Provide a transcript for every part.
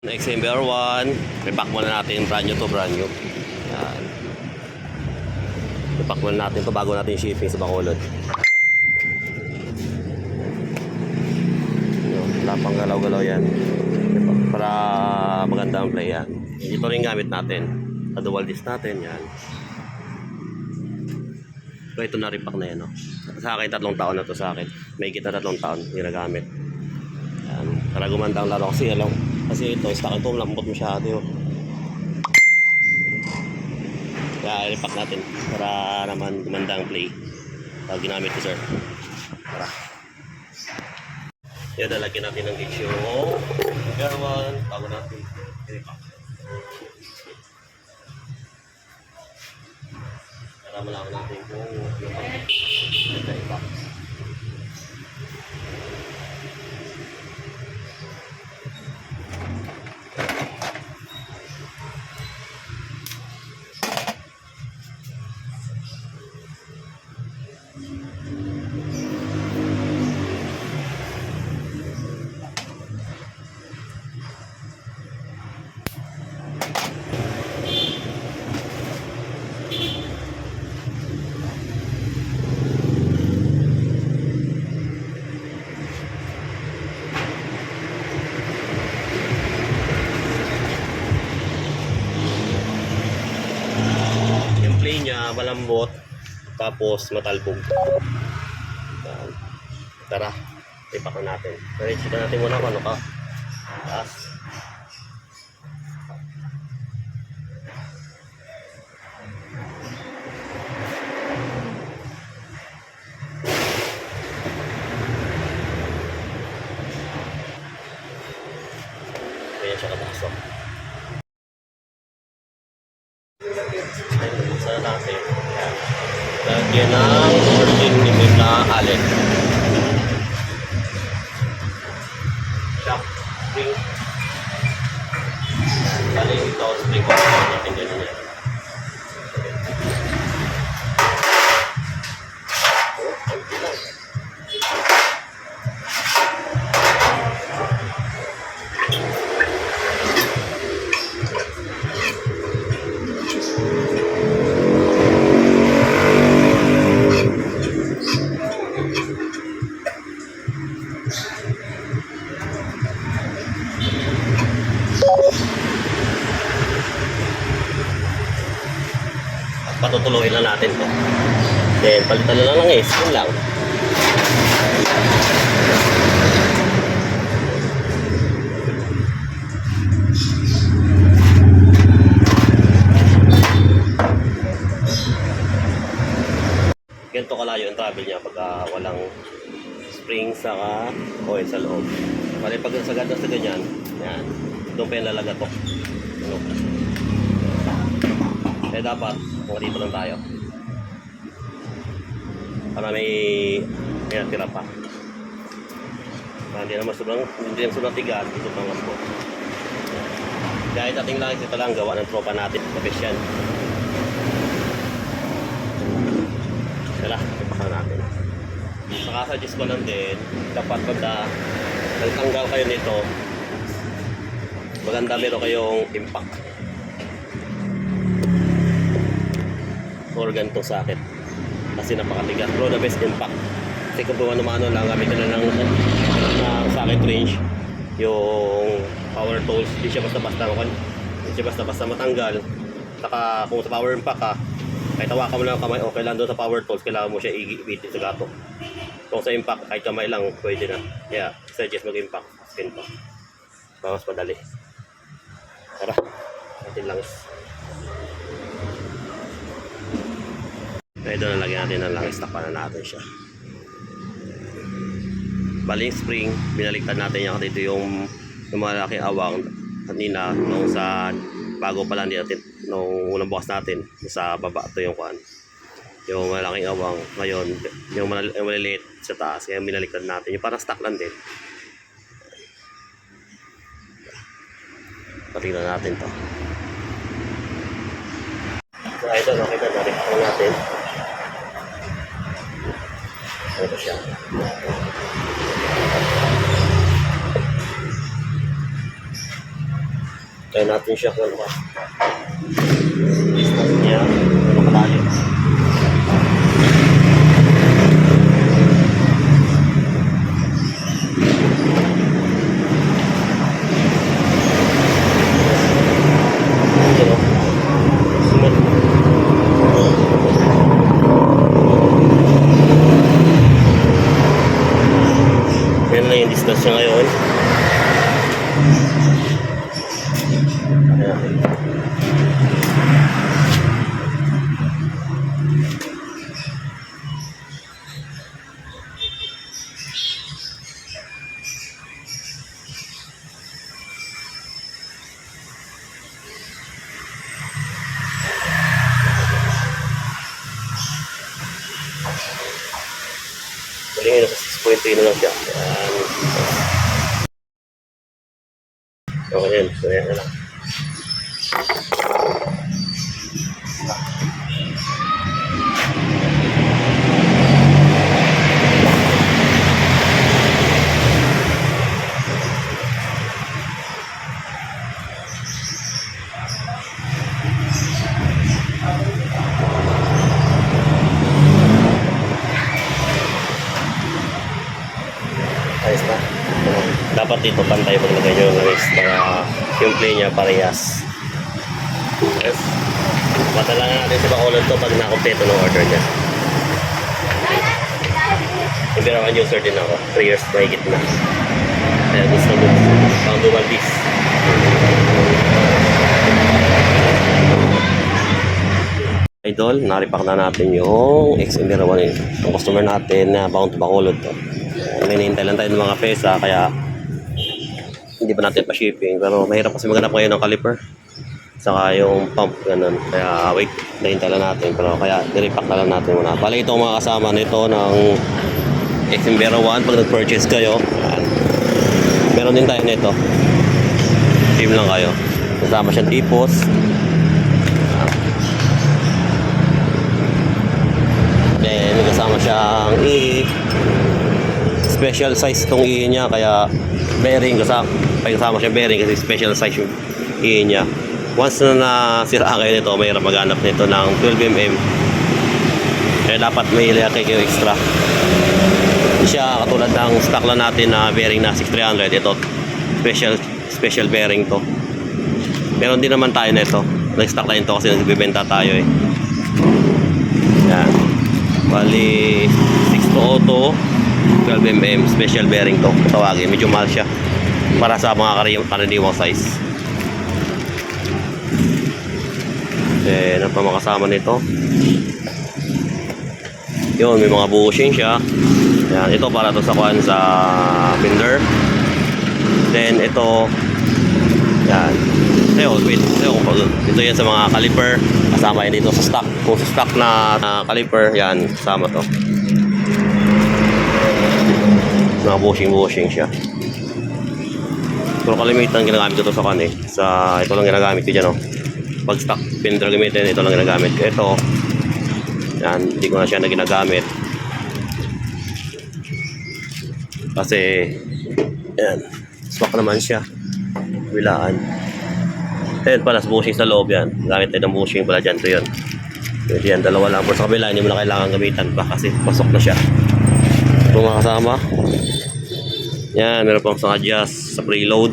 XMBR 1, repack muna natin brand new to brand new. Yan. Repack muna natin to bago natin shipping sa Bacolod. Yun, Wala pang galaw-galaw yan. Repack Para maganda ang play yan. Ito rin gamit natin. Sa dual disc natin yan. So ito na repack na yan. No? Sa akin tatlong taon na to sa akin. May kita tatlong taon ginagamit. Yan. Para gumanda ang laro kasi alam kasi ito, stock ito, lambot masyado yun. Kaya repack natin para naman gumanda ang play. Pag ginamit ko sir. Para. Yan, lalagyan natin ng gauge yung 1 bago natin i-repack. Para malaman natin kung yung pag-repack. Yung play niya malambot tapos matalbog. Tara, ipak na natin. Na natin muna kung ano ka. Taas. Shock spring. Bali ito, spring ko natin ganyan palitan na lang ng S. Yun lang. Ganito kalayo ang travel niya pagka walang spring saka oil sa loob. Bali pag sa ganda sa ganyan, yan. Doon pa yung lalagatok. Ano? Eh dapat, kung dito lang tayo. Para may may natira pa. Para hindi naman sobrang, hindi naman sobrang tigaan, ito pang lambo. Kahit ating lang ito lang gawa ng tropa natin, profession. Tara, ipakan natin. Saka suggest ko lang din, dapat pagka nagtanggal kayo nito, maganda meron kayong impact. or ganitong sakit kasi napakatigas. Bro the best impact. Kasi kung buwan naman ano lang gamitin na ng uh, sakit range yung power tools hindi siya basta basta hindi siya basta basta matanggal. Saka kung sa power impact ka kahit hawakan mo lang ang kamay okay lang doon sa power tools kailangan mo siya iibitin sa gato. Kung sa impact kahit kamay lang pwede na. Kaya suggest mag impact skin to para mas madali. Tara natin lang Kaya doon nalagyan natin ng langis, takpan na natin siya. Baling spring, binaliktad natin yan dito yung, yung malaki awang kanina nung sa bago pa lang natin nung unang bukas natin sa baba to yung kuan yung malaking awang ngayon yung, malal- yung maliliit sa taas kaya binaliktad natin. Yung parang stock lang din. Patingnan natin to. So ito nakita natin natin ito siya. Try natin siya kung ano. Distance niya. Ano kalayo. Ito, Smooth. Yan na yung distance niya ngayon. Ayan. Galing yun, nasa 6.3 na lang siya. Ayan. Okay yun, so yan na lang. Dapat dito pantay maglagay nyo race para yung play niya parehas. Yes. Matalangan natin si Bacolod to pag nakompleto ng order niya. Hindi naman user din ako. 3 years na higit na. Kaya gusto mo. Pang dual piece. Idol, naripak na natin yung XMR 1 Ang customer natin na bound to Bacolod to. May nihintay lang tayo ng mga pesa kaya hindi pa natin pa-shipping. Pero mahirap kasi maghanap ngayon ng caliper. Saka yung pump, ganun. Kaya wait, nahintay lang natin. Pero kaya niripak na lang natin muna. Bali itong mga kasama nito ng XMR 1 pag nag-purchase kayo. Yan. Meron din tayo nito. Team lang kayo. Kasama siyang tipos. Special size tong i niya kaya bearing kasama kasama siya bearing kasi special size yung i niya. Once na nasira kayo nito mayroon maghanap nito ng 12mm kaya dapat may ilagay kayo extra. Siya katulad ng stock lang natin na bearing na 6300 ito special special bearing to. Meron din naman tayo nito. Nag-stock lang ito kasi nagbibenta tayo eh. Yan. Bali 6 to auto 12mm special bearing to tawagin. Medyo mahal siya para sa mga karaniwang size. Then ang pa mga kasama nito? Yun may mga bushing siya. Yan ito para to sa kuan sa binder then ito yan ito wait ito, ito yan sa mga caliper. Kasama yan dito sa stock. Kung sa stock na na caliper yan kasama to mga bushing-bushing siya. Pero kalimitan ginagamit ko to sa kan. Sa ito lang ginagamit ko dyan oh. Pag stock pin gamitin, ito lang ginagamit ko. Ito, yan, hindi ko na siya na ginagamit. Kasi, yan, swak naman siya. Bilaan. Ayun pala, bushing sa loob yan. Gamit tayo ng bushing pala dyan. Ito yun. Pwede yan, dalawa lang. Pero sa kabila, hindi mo na kailangan gamitan pa kasi pasok na siya. Ito mga. Yan, meron pang sa adjust sa preload.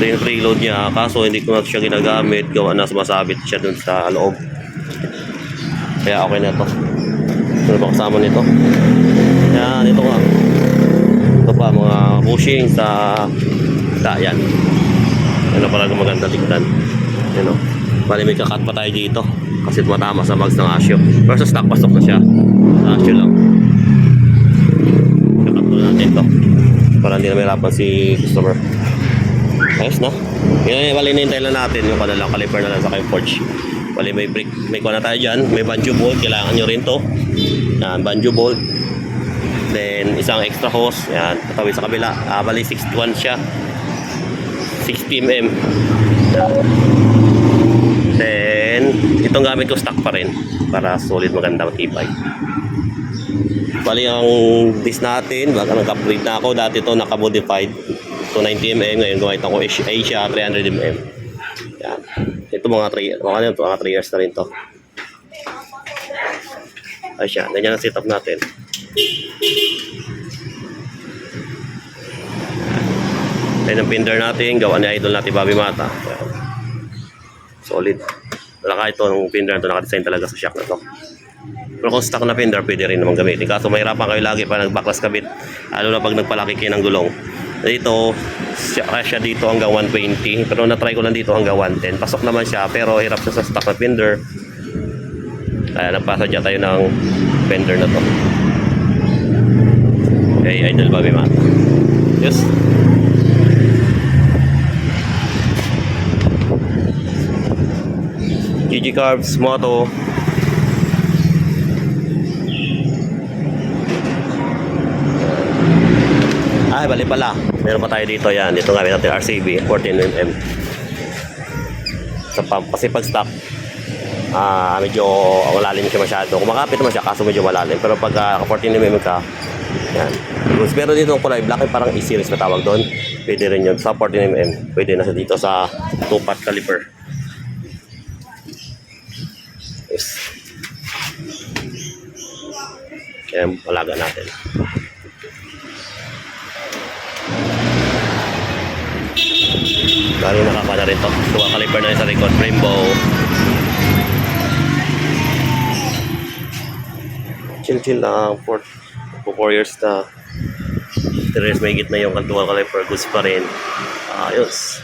Ito yung preload niya. Kaso hindi ko na siya ginagamit. Gawa na sumasabit siya dun sa loob. Kaya okay na to. Ano ba kasama nito? Yan, ito nga. Ito pa, mga bushing sa... Da, yan. Yan na pala maganda tignan. Yan o. Bali may kakat pa tayo dito. Kasi tumatama sa mags ng Asio. Pero sa stock, pasok na siya. Sa Asio lang. Kakat na natin to. Para hindi na mahirapan si customer. Ayos na. Yan, bali nintay lang natin yung kanilang caliper na lang sa kay Forge. Bali may brake, may kuha na tayo dyan. May banjo bolt, kailangan nyo rin to. Yan, banjo bolt. Then, isang extra hose. Yan, tatawid sa kabila. Ah, bali 61 siya. 60mm. Then, itong gamit ko stock pa rin. Para solid, maganda, matibay. Bali, ang disc natin, baga nag-upgrade na ako. Dati to naka-modified to 90mm. Ngayon, gumamit ako Asia 300mm. Yan. Ito mga 3 mga, ano, mga 3 years na rin to. Ay siya, ganyan ang setup natin. Yan ang pinder natin, gawa ni idol natin Bobby Mata. Yan. Solid. Wala ito ng pinder na to, nakadesign talaga sa shock na to. Pero kung stock na fender, pwede rin naman gamitin. Kaso mahirapan kayo lagi pa nag-backlash kabit. Lalo na pag nagpalaki kayo ng gulong. Dito, siya, siya dito hanggang 120. Pero na-try ko lang dito hanggang 110. Pasok naman siya, pero hirap siya sa stock na fender. Kaya nagpasadya tayo ng fender na to. Okay, Idol Bobby Mat. Yes. GG Carbs, Moto, Ay, bali pala. Meron pa tayo dito yan. Dito gamit natin RCB, 14mm. Sa pump. Kasi pag stock, ah medyo malalim siya masyado. Kumakapit naman siya, kaso medyo malalim. Pero pag ah, 14mm ka, yan. Tapos, Pero dito ang kulay black, ay parang E-series na tawag doon. Pwede rin yun. Sa 14mm, pwede na siya dito sa 2-pot caliper. Kaya palaga natin. Bali nakapa na rin to. Tuwa caliper na sa record. Rainbow. Chill chill lang. 4 4 years na. 3 years may na yung dual caliper. Goods pa rin. Ayos.